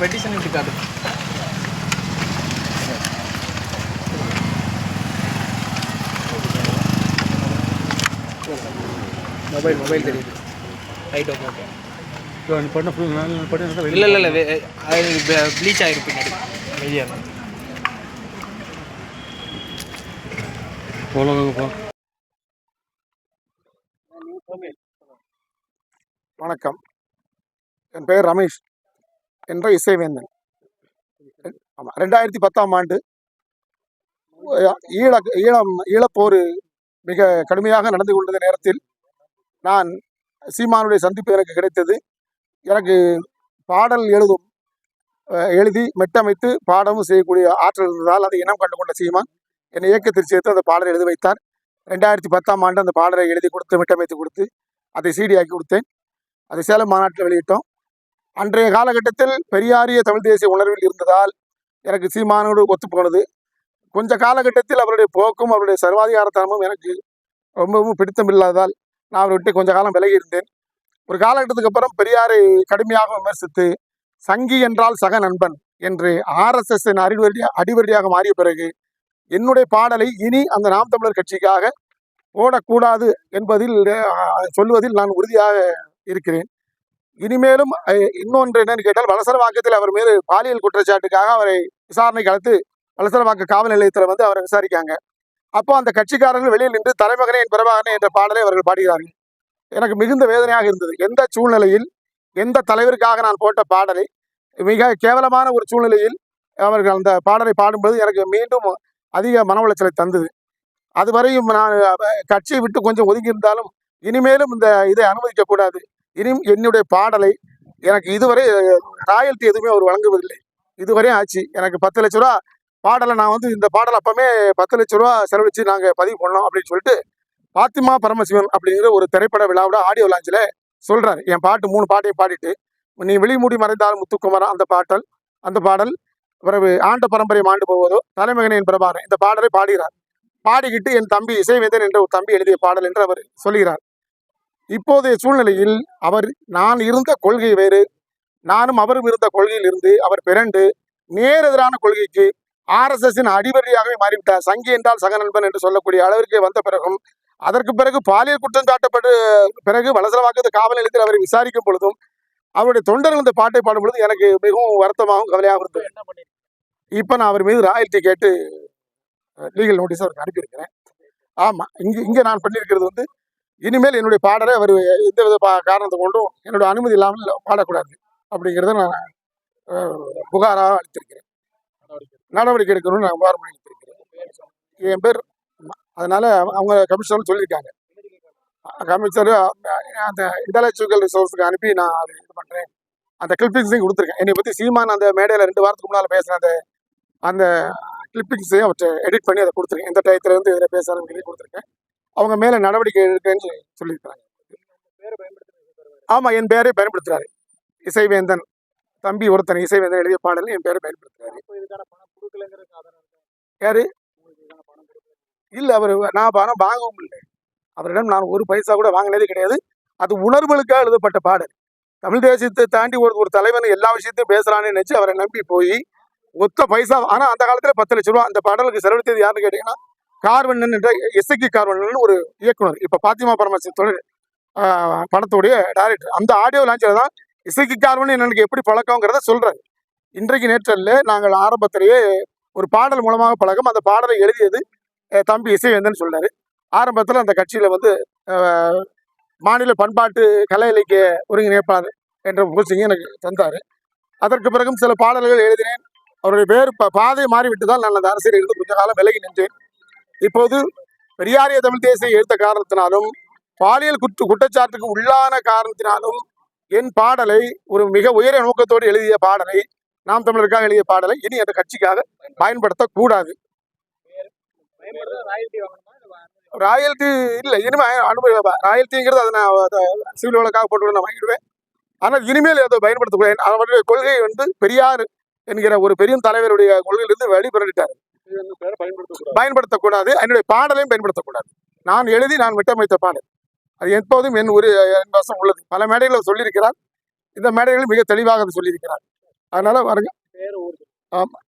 Petition எப்படி காட்டு mobile mobile தெரியுது. ரைட் ஓகே ஓகே இல்லை இல்லை இல்லை அது ப்ளீச் ஆகிருக்கு பின்னாடி. வெளியே வணக்கம். என் பெயர் ரமேஷ். என்ற இசைவேந்தன். ஆமாம் ரெண்டாயிரத்தி பத்தாம் ஆண்டு ஈழ ஈழம் ஈழப்போர் மிக கடுமையாக நடந்து கொண்டிருந்த நேரத்தில் நான் சீமானுடைய சந்திப்பு எனக்கு கிடைத்தது. எனக்கு பாடல் எழுதும் எழுதி மெட்டமைத்து பாடமும் செய்யக்கூடிய ஆற்றல் இருந்ததால் அதை இனம் கண்டு கொண்ட சீமான் என்னை இயக்கத்தில் சேர்த்து அந்த பாடலை எழுதி வைத்தார். ரெண்டாயிரத்தி பத்தாம் ஆண்டு அந்த பாடலை எழுதி கொடுத்து மெட்டமைத்து கொடுத்து அதை சீடியாக்கி கொடுத்தேன். அதை சேலம் மாநாட்டில் வெளியிட்டோம். அன்றைய காலகட்டத்தில் பெரியாரிய தமிழ் தேசிய உணர்வில் இருந்ததால் எனக்கு சீமானோடு ஒத்து போனது. கொஞ்ச காலகட்டத்தில் அவருடைய போக்கும் அவருடைய சர்வாதிகாரத்தனமும் எனக்கு ரொம்பவும் பிடித்தமில்லாததால் நான் அவரை விட்டு கொஞ்ச காலம் விலகி இருந்தேன். ஒரு காலகட்டத்துக்கு அப்புறம் பெரியாரை கடுமையாக விமர்சித்து சங்கி என்றால் சக நண்பன் என்று ஆர்எஸ்எஸ் அடிவடி அடிவடியாக மாறிய பிறகு என்னுடைய பாடலை இனி அந்த நாம் தமிழர் கட்சிக்காக ஓடக்கூடாது என்பதில் சொல்வதில் நான் உறுதியாக இருக்கிறேன். இனிமேலும் இன்னொன்று என்னன்னு கேட்டால் வலசரவாக்கத்தில் அவர் மீது பாலியல் குற்றச்சாட்டுக்காக அவரை விசாரணைக்கு அழைத்து வலசரவாக்க காவல் நிலையத்தில் வந்து அவரை விசாரிக்காங்க. அப்போ அந்த கட்சிக்காரர்கள் வெளியில் நின்று தலைமகனே என் பிரபாகரனே என்ற பாடலை அவர்கள் பாடுகிறார்கள். எனக்கு மிகுந்த வேதனையாக இருந்தது. எந்த சூழ்நிலையில் எந்த தலைவருக்காக நான் போட்ட பாடலை மிக கேவலமான ஒரு சூழ்நிலையில் அவர்கள் அந்த பாடலை பாடும்போது எனக்கு மீண்டும் அதிக மன உளைச்சலை தந்தது. அதுவரையும் நான் கட்சியை விட்டு கொஞ்சம் ஒதுங்கி இருந்தாலும் இனிமேலும் இந்த இதை அனுமதிக்கக்கூடாது இனி என்னுடைய பாடலை எனக்கு இதுவரை ராயல்ட்டி எதுவுமே அவர் வழங்குவதில்லை. இதுவரையும் ஆச்சு. எனக்கு பத்து லட்ச ரூபா பாடலை நான் வந்து இந்த பாடல் அப்போமே பத்து லட்ச ரூபா செலவழிச்சு நாங்கள் பதிவு பண்ணோம் அப்படின்னு சொல்லிட்டு பாத்திமா பரமசிவன் அப்படிங்கிற ஒரு திரைப்பட விழாவோட ஆடியோ லாஞ்சில் சொல்கிறார் என் பாட்டு மூணு பாட்டையும் பாடிட்டு நீ வெளிமூடி மறைந்தால் முத்துக்குமரன் அந்த பாட்டல் அந்த பாடல். பிறகு ஆண்ட பரம்பரை மாண்டு போவதோ தலைமகனின் பிரபாகரன் இந்த பாடலை பாடுகிறார் பாடிக்கிட்டு என் தம்பி இசைவேந்தன் என்ற ஒரு தம்பி எழுதிய பாடல் என்று அவர் சொல்கிறார். இப்போதைய சூழ்நிலையில் அவர் நான் இருந்த கொள்கை வேறு. நானும் அவரும் இருந்த கொள்கையில் இருந்து அவர் பிறண்டு நேரெதிரான கொள்கைக்கு ஆர்எஸ்எஸ்ஸின் அடிவரியாகவே மாறிவிட்டார். சங்கி என்றால் சக நண்பன் என்று சொல்லக்கூடிய அளவிற்கு வந்த பிறகும் அதற்கு பிறகு பாலியல் குற்றம் சாட்டப்பட்டு பிறகு வலசரவாக்கத்து காவல் நிலையத்தில் அவரை விசாரிக்கும் பொழுதும் அவருடைய தொண்டர்கள் இந்த பாட்டை பாடும் பொழுது எனக்கு மிகவும் வருத்தமாகவும் கவலையாகவும் இருந்தது. இப்போ நான் அவர் மீது ராயல்ட்டி கேட்டு லீகல் நோட்டீஸ் அவருக்கு அனுப்பியிருக்கிறேன். ஆமாம் இங்கே இங்கே நான் பண்ணியிருக்கிறது வந்து இனிமேல் என்னுடைய பாடலை அவர் எந்தவித பா காரணத்தை கொண்டும் என்னுடைய அனுமதி இல்லாமல் பாடக்கூடாது அப்படிங்கிறத நான் புகாராக அளித்திருக்கிறேன். நடவடிக்கை எடுக்கணும்னு நான் புகார் பண்ணி என் பேர் அதனால் அதனால அவங்க- அவங்க கமிஷனர் சொல்லியிருக்காங்க. கமிஷனர் அந்த இன்டலெக்சுவல் ரிசோர்ஸுக்கு அனுப்பி நான் அதை இது பண்ணுறேன் அந்த கிளிப்பிங்ஸையும் கொடுத்துருக்கேன். என்னை பற்றி சீமான் அந்த மேடையில் ரெண்டு வாரத்துக்கு முன்னால் பேசின அந்த அந்த கிளிப்பிங்ஸையும் அவற்றை எடிட் பண்ணி அதை கொடுத்துருக்கேன். இந்த டயத்துல இருந்து இதில் பேசுகிறேன்னு சொல்லி கொடுத்துருக்கேன். அவங்க மேலே நடவடிக்கை எடுக்கன்னு சொல்லியிருக்காங்க ஆமாம் என் பேரை பயன்படுத்துகிறாரு இசைவேந்தன். தம்பி ஒருத்தன் இசைவேந்தன் எழுதிய பாடல் என் பேரை பயன்படுத்துகிறாரு யாரு? இல்ல அவர் நான் பணம் வாங்கவும் இல்லை. அவரிடம் நான் ஒரு பைசா கூட வாங்கினதே கிடையாது. அது உணர்வுகளுக்காக எழுதப்பட்ட பாடல். தமிழ் தேசியத்தை தாண்டி ஒரு ஒரு தலைவன் எல்லா விஷயத்தையும் பேசுறான்னு நினைச்சு அவரை நம்பி போய் ஒத்த பைசா ஆனா அந்த காலத்துல பத்து லட்ச ரூபா அந்த பாடலுக்கு செலவழித்தது யாருன்னு கேட்டீங்கன்னா கார்வண்ணன் என்ற எஸ்எக்கி கார்வண்ணன் ஒரு இயக்குனர். இப்ப பாத்திமா பரமசிவத்தோட படத்துடைய டைரக்டர் அந்த ஆடியோ லான்ச்சில் தான் இசைக்கு கார்வன் எனக்கு எப்படி பழக்கங்கிறத சொல்கிறாரு இன்றைக்கு நேற்றல்ல நாங்கள் ஆரம்பத்திலேயே ஒரு பாடல் மூலமாக பழகம். அந்த பாடலை எழுதியது தம்பி இசைவேந்தன் சொல்றாரு. ஆரம்பத்தில் அந்த கட்சியில் வந்து மாநில பண்பாட்டு கலை இலக்கிய ஒருங்கிணைப்பாளர் என்ற போஸ்டிங் எனக்கு தந்தார். அதற்கு பிறகும் சில பாடல்கள் எழுதினேன். அவருடைய பேர் ப- பாதை மாறிவிட்டதால் நான் அந்த அரசியலில் இருந்து கொஞ்ச காலம் விலகி நின்றேன். இப்போது பெரியாரிய தமிழ் தேசிய எடுத்த காரணத்தினாலும் பாலியல் குற்ற குற்றச்சாட்டுக்கு உள்ளான காரணத்தினாலும் என் பாடலை ஒரு மிக உயரிய நோக்கத்தோடு எழுதிய பாடலை நாம் தமிழருக்காக எழுதிய பாடலை இனி அந்த கட்சிக்காக பயன்படுத்தக்கூடாது. ராயல்ட்டி இல்லை இனிமே அனுமதி ராயல்ட்டிங்கிறது அதை நான் சிவில் வழக்காக போட்டு நான் வாங்கிடுவேன். ஆனால் இனிமேல் அதை பயன்படுத்தக்கூடாது. அவருடைய கொள்கை வந்து பெரியார் என்கிற ஒரு பெரிய தலைவருடைய கொள்கையிலிருந்து வெளிப்பிரட்டார் பயன்படுத்தக்கூடாது. என்னுடைய பாடலையும் பயன்படுத்தக்கூடாது. நான் எழுதி நான் விட்டமைத்த பாடல். அது எப்போதும் என் ஒரு என் வசம் உள்ளது. பல மேடைகளில் சொல்லியிருக்கிறார். இந்த மேடைகளில் மிக தெளிவாக சொல்லியிருக்கிறார். அதனால வருங்க ஆமாம்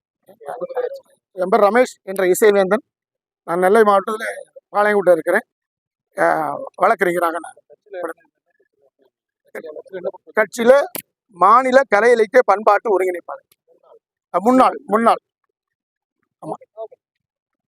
என் பேர் ரமேஷ் என்ற இசைவேந்தன். நான் நெல்லை மாவட்டத்தில் பாளையங்கோட்டை இருக்கிறேன். வழக்கறிஞராக நான். கட்சியில மாநில கலை இலக்கிய பண்பாட்டு ஒருங்கிணைப்பாளர். முன்னாள் முன்னாள். ஆமா